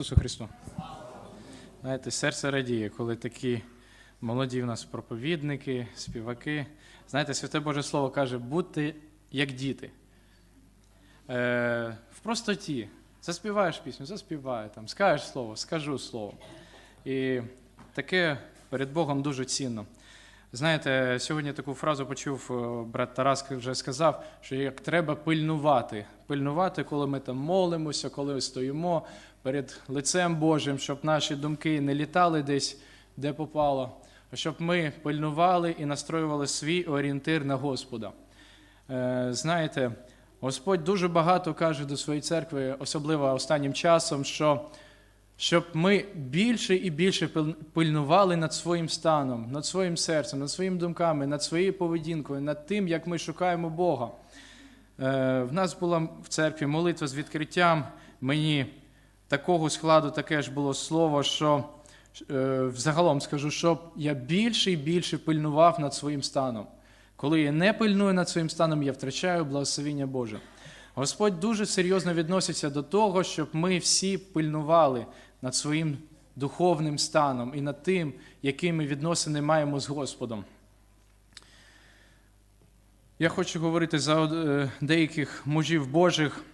Ісусу Христу. Знаєте, серце радіє, коли такі молоді в нас проповідники, співаки. Знаєте, Святе Боже Слово каже, будьте як діти. Е, в простоті. Заспіваєш пісню, заспіваю, там, скажеш слово, скажу слово. І таке перед Богом дуже цінно. Знаєте, сьогодні таку фразу почув, е, брат Тарас вже сказав, що як треба пильнувати. Пильнувати, коли ми там молимося, коли стоїмо перед лицем Божим, щоб наші думки не літали десь, де попало, а щоб ми пильнували і настроювали свій орієнтир на Господа. Е, Знаєте, Господь дуже багато каже до своєї церкви, особливо останнім часом, що щоб ми більше і більше пильнували над своїм станом, над своїм серцем, над своїми думками, над своєю поведінкою, над тим, як ми шукаємо Бога. Е, В нас була в церкві молитва з відкриттям. Мені такого складу таке ж було слово, що е, взагалом скажу, щоб я більше і більше пильнував над своїм станом. Коли я не пильную над своїм станом, я втрачаю благословіння Боже. Господь дуже серйозно відноситься до того, щоб ми всі пильнували над своїм духовним станом і над тим, які ми відносини маємо з Господом. Я хочу говорити за е, деяких мужів Божих.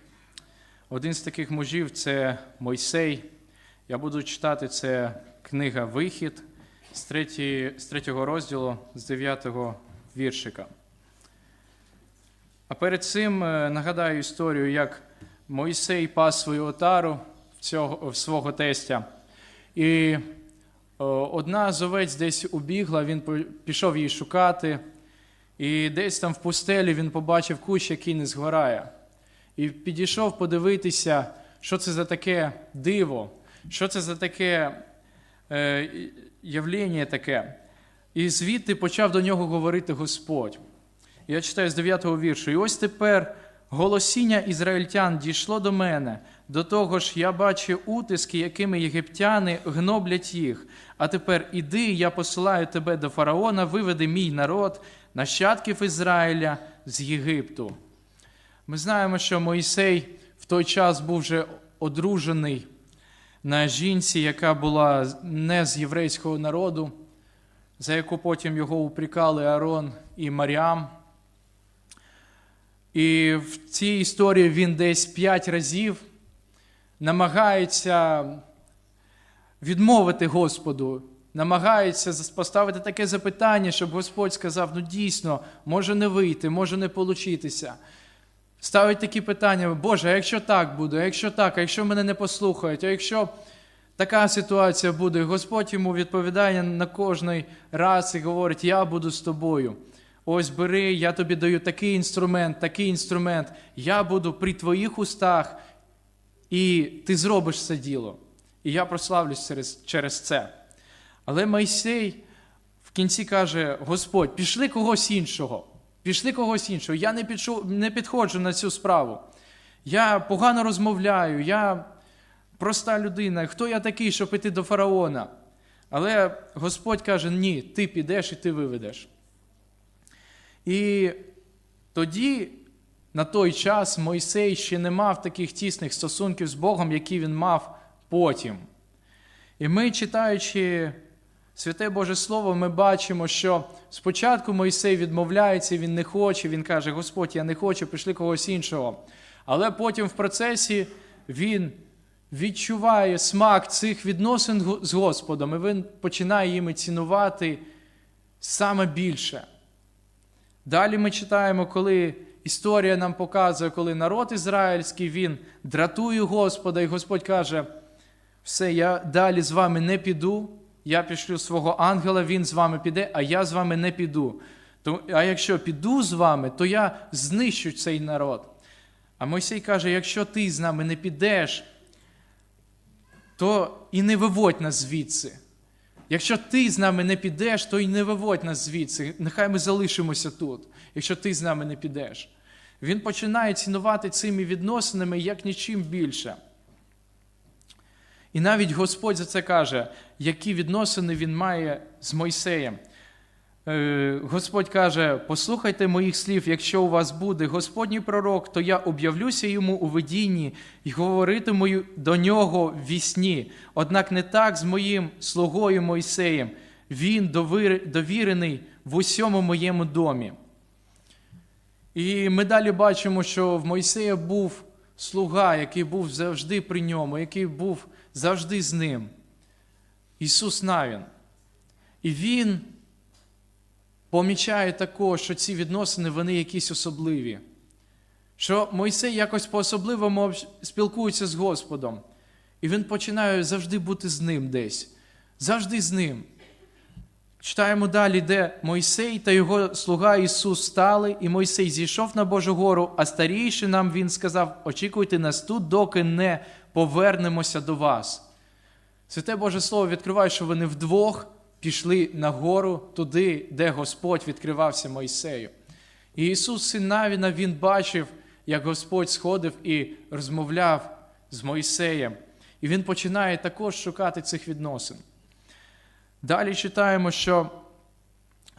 Один з таких мужів це Мойсей. Я буду читати це книга Вихід з, треті, з третього розділу, з дев'ятого віршика. А перед цим е, нагадаю історію, як Мойсей пас свою отару цього, свого тестя. І е, одна з овець десь убігла, він пішов її шукати. І десь там в пустелі він побачив кущ, який не згорає. І підійшов подивитися, що це за таке диво, що це за таке е, явлення таке. І звідти почав до нього говорити Господь. Я читаю з 9 го віршу. І ось тепер голосіння ізраїльтян дійшло до мене. До того ж, я бачу утиски, якими єгиптяни гноблять їх. А тепер іди, я посилаю тебе до фараона, виведи мій народ, нащадків Ізраїля з Єгипту. Ми знаємо, що Моїсей в той час був вже одружений на жінці, яка була не з єврейського народу, за яку потім його упрекали Аарон і Маріам. І в цій історії він десь п'ять разів намагається відмовити Господу, намагається поставити таке запитання, щоб Господь сказав: ну дійсно, може не вийти, може не получитися. Ставить такі питання: Боже, а якщо так буде, а якщо так, а якщо мене не послухають, а якщо така ситуація буде, Господь йому відповідає на кожний раз і говорить: Я буду з тобою. Ось бери, я тобі даю такий інструмент, такий інструмент, я буду при твоїх устах, і ти зробиш це діло. І я прославлюсь через, через це. Але Мойсей в кінці каже: Господь, пішли когось іншого. Пішли когось іншого. Я не, підшу, не підходжу на цю справу. Я погано розмовляю, я проста людина. Хто я такий, щоб іти до фараона? Але Господь каже: ні, ти підеш і ти виведеш. І тоді, на той час, Мойсей ще не мав таких тісних стосунків з Богом, які він мав потім. І ми, читаючи Святе Боже Слово, ми бачимо, що спочатку Мойсей відмовляється, він не хоче, він каже: Господь, я не хочу, пішли когось іншого. Але потім в процесі він відчуває смак цих відносин з Господом, і він починає їми цінувати саме більше. Далі ми читаємо, коли історія нам показує, коли народ ізраїльський він дратує Господа, і Господь каже: все, я далі з вами не піду, я пішлю свого ангела, він з вами піде, а я з вами не піду. А якщо піду з вами, то я знищу цей народ. А Мойсей каже: якщо ти з нами не підеш, то і не виводь нас звідси. Якщо ти з нами не підеш, то й не виводь нас звідси. Нехай ми залишимося тут, якщо ти з нами не підеш. Він починає цінувати цими відносинами як нічим більше. І навіть Господь за це каже, які відносини він має з Мойсеєм. е, Господь каже: послухайте моїх слів, якщо у вас буде Господній пророк, то я об'явлюся йому у видінні і говоритиму до нього в вісні. Однак не так з моїм слугою Мойсеєм. Він довірений в усьому моєму домі. І ми далі бачимо, що в Мойсея був слуга, який був завжди при ньому, який був завжди з ним. Ісус Навін. І Він помічає також, що ці відносини вони якісь особливі. Що Мойсей якось по-особливому спілкується з Господом. І він починає завжди бути з ним десь. Завжди з ним. Читаємо далі, де Мойсей та його слуга Ісус стали, і Мойсей зійшов на Божу гору, а старійший нам він сказав: очікуйте нас тут, доки не повернемося до вас. Святе Боже Слово відкриває, що вони вдвох пішли на гору туди, де Господь відкривався Мойсею. І Ісус, син Навіна, Він бачив, як Господь сходив і розмовляв з Мойсеєм. І він починає також шукати цих відносин. Далі читаємо, що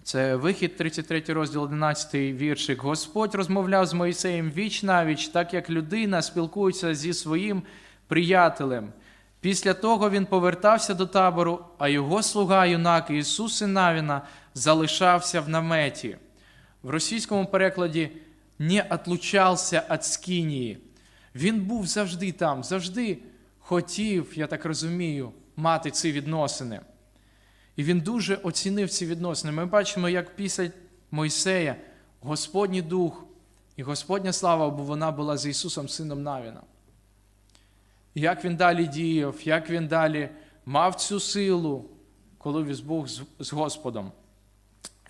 це вихід, 33 розділ, 11 віршик. Господь розмовляв з Моїсеєм віч навіч, так як людина спілкується зі своїм приятелем. Після того він повертався до табору, а його слуга, юнак Ісус Навіна, залишався в наметі. В російському перекладі не отлучався від скинії. Він був завжди там, завжди хотів, я так розумію, мати ці відносини. І він дуже оцінив ці відносини. Ми бачимо, як після Мойсея Господній Дух і Господня слава, бо вона була з Ісусом, Сином Навіна. Як він далі діяв, як він далі мав цю силу, коли він був з- Господом.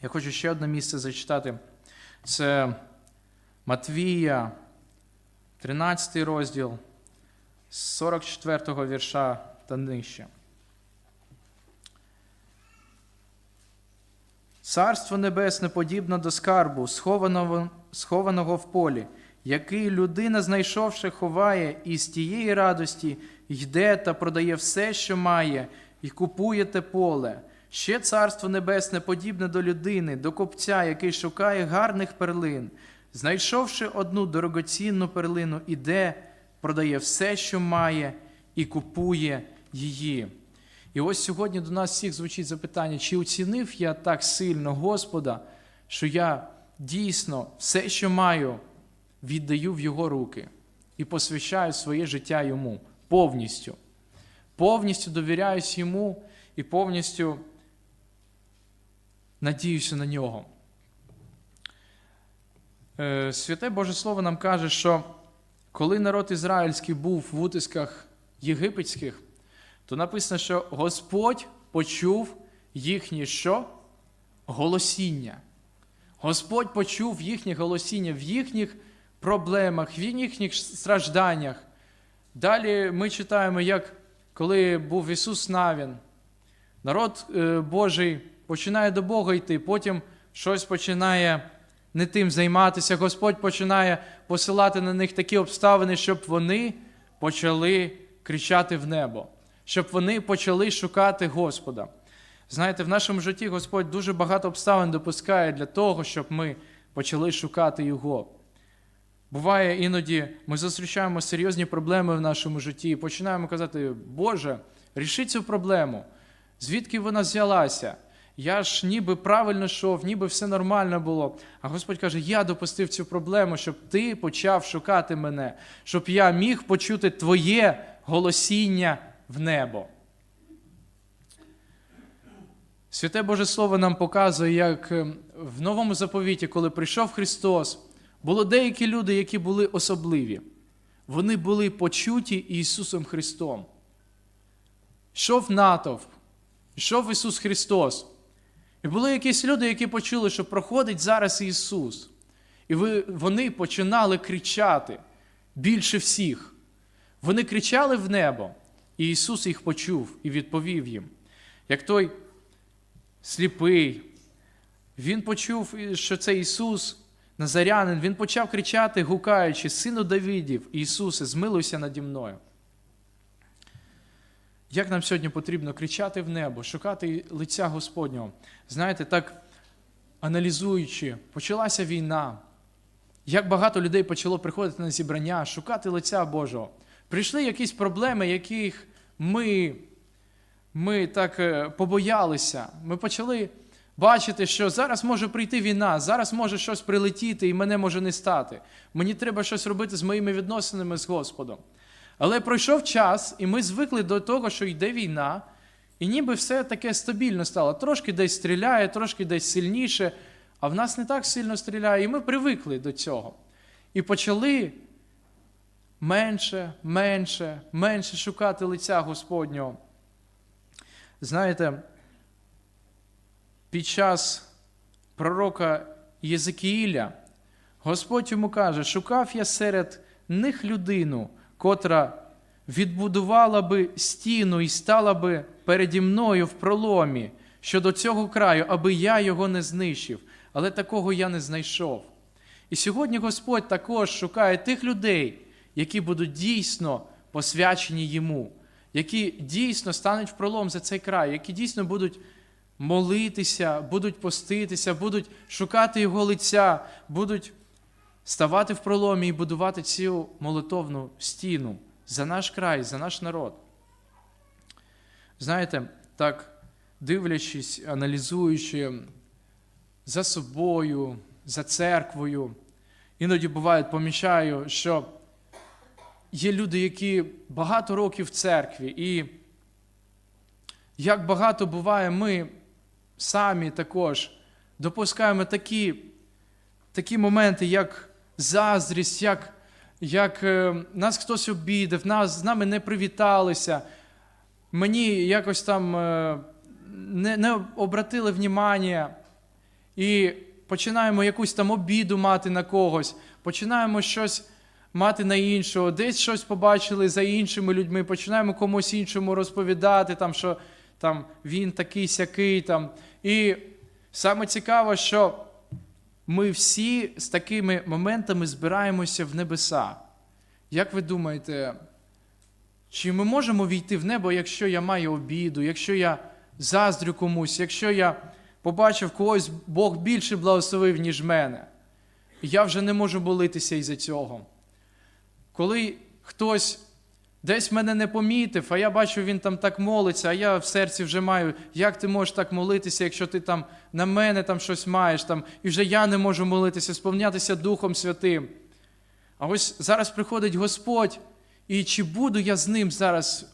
Я хочу ще одне місце зачитати. Це Матвія, 13 розділ, з 44 вірша та нижче. Царство небесне подібно до скарбу, схованого, схованого в полі, який людина, знайшовши, ховає, і з тієї радості йде та продає все, що має, і купує те поле. Ще царство небесне подібне до людини, до копця, який шукає гарних перлин. Знайшовши одну дорогоцінну перлину, іде, продає все, що має, і купує її. І ось сьогодні до нас всіх звучить запитання, чи оцінив я так сильно Господа, що я дійсно все, що маю, віддаю в Його руки і посвящаю своє життя Йому повністю. Повністю довіряюсь Йому і повністю надіюся на нього. Е, Святе Боже Слово нам каже, що коли народ ізраїльський був в утисках єгипетських, то написано, що Господь почув їхнє що? Голосіння. Господь почув їхнє голосіння в їхніх проблемах, в їхніх стражданнях. Далі ми читаємо, як коли був Ісус Навін, народ е, Божий починає до Бога йти, потім щось починає не тим займатися. Господь починає посилати на них такі обставини, щоб вони почали кричати в небо, щоб вони почали шукати Господа. Знаєте, в нашому житті Господь дуже багато обставин допускає для того, щоб ми почали шукати Його. Буває, іноді ми зустрічаємо серйозні проблеми в нашому житті і починаємо казати, Боже, ріши цю проблему. Звідки вона взялася? Я ж ніби правильно йшов, ніби все нормально було. А Господь каже: я допустив цю проблему, щоб ти почав шукати мене, щоб я міг почути твоє голосіння в небо. Святе Боже Слово нам показує, як ем, в новому заповіті, коли прийшов Христос, було деякі люди, які були особливі. Вони були почуті Ісусом Христом. Йшов натовп, йшов Ісус Христос. І були якісь люди, які почули, що проходить зараз Ісус. І вони починали кричати більше всіх. Вони кричали в небо, і Ісус їх почув і відповів їм. Як той сліпий, він почув, що це Ісус, Назарянин, він почав кричати, гукаючи, Сину Давидів, Ісусе, змилуйся наді мною. Як нам сьогодні потрібно кричати в небо, шукати лиця Господнього? Знаєте, так аналізуючи, почалася війна. Як багато людей почало приходити на зібрання, шукати лиця Божого. Прийшли якісь проблеми, яких ми, ми так е, побоялися. Ми почали бачити, що зараз може прийти війна, зараз може щось прилетіти і мене може не стати. Мені треба щось робити з моїми відносинами з Господом. Але пройшов час, і ми звикли до того, що йде війна, і ніби все таке стабільно стало. Трошки десь стріляє, трошки десь сильніше, а в нас не так сильно стріляє, і ми привикли до цього. І почали менше, менше, менше шукати лиця Господнього. Знаєте, під час пророка Єзекіїля Господь йому каже: шукав я серед них людину, котра відбудувала би стіну і стала би переді мною в проломі щодо цього краю, аби я його не знищив. Але такого я не знайшов. І сьогодні Господь також шукає тих людей, які будуть дійсно посвячені йому, які дійсно стануть в пролом за цей край, які дійсно будуть молитися, будуть поститися, будуть шукати його лиця, будуть ставати в проломі і будувати цю молитовну стіну за наш край, за наш народ. Знаєте, так дивлячись, аналізуючи за собою, за церквою, іноді буває, помічаю, що є люди, які багато років в церкві, і як багато буває, ми самі також допускаємо такі, такі моменти, як заздрість, як, як е, нас хтось обідав, нас, з нами не привіталися, мені якось там е, не, не обратили внимання, і починаємо якусь там обіду мати на когось, починаємо щось мати на іншого, десь щось побачили за іншими людьми, починаємо комусь іншому розповідати, там, що там, він такий сякий. Там. І саме цікаво, що ми всі з такими моментами збираємося в небеса. Як ви думаєте, чи ми можемо війти в небо, якщо я маю обіду, якщо я заздрю комусь, якщо я побачив когось, Бог більше благословив, ніж мене? Я вже не можу молитися із-за цього. Коли хтось десь мене не помітив, а я бачу, він там так молиться, а я в серці вже маю, як ти можеш так молитися, якщо ти там на мене там щось маєш, там, і вже я не можу молитися, сповнятися Духом Святим. А ось зараз приходить Господь, і чи буду я з ним зараз,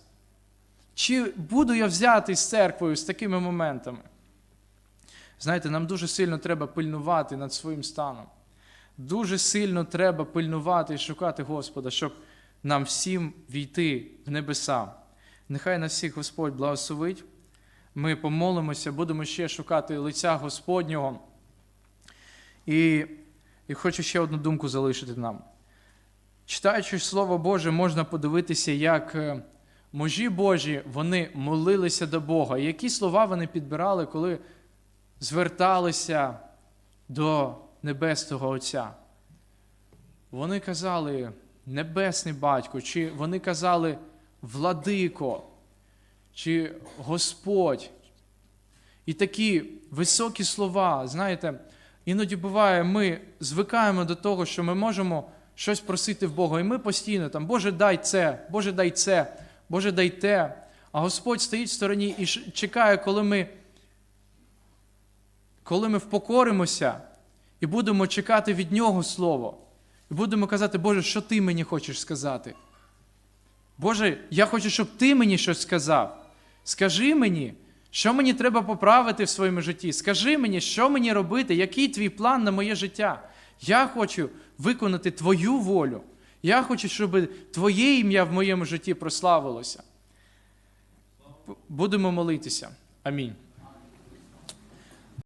чи буду я взятий з церквою з такими моментами? Знаєте, нам дуже сильно треба пильнувати над своїм станом. Дуже сильно треба пильнувати і шукати Господа, щоб нам всім війти в небеса. Нехай нас всіх Господь благословить. Ми помолимося, будемо ще шукати лиця Господнього. І, і хочу ще одну думку залишити нам. Читаючи Слово Боже, можна подивитися, як е, мужі Божі вони молилися до Бога. Які слова вони підбирали, коли зверталися до Небесного Отця. Вони казали Небесний Батько, чи вони казали Владико, чи Господь. І такі високі слова, знаєте, іноді буває, ми звикаємо до того, що ми можемо щось просити в Бога. І ми постійно там, Боже, дай це, Боже, дай це, Боже, дай те. А Господь стоїть в стороні і чекає, коли ми, коли ми впокоримося і будемо чекати від Нього Слово. І будемо казати, Боже, що ти мені хочеш сказати? Боже, я хочу, щоб ти мені щось сказав. Скажи мені, що мені треба поправити в своєму житті. Скажи мені, що мені робити, який твій план на моє життя. Я хочу виконати Твою волю. Я хочу, щоб Твоє ім'я в моєму житті прославилося. Будемо молитися. Амінь.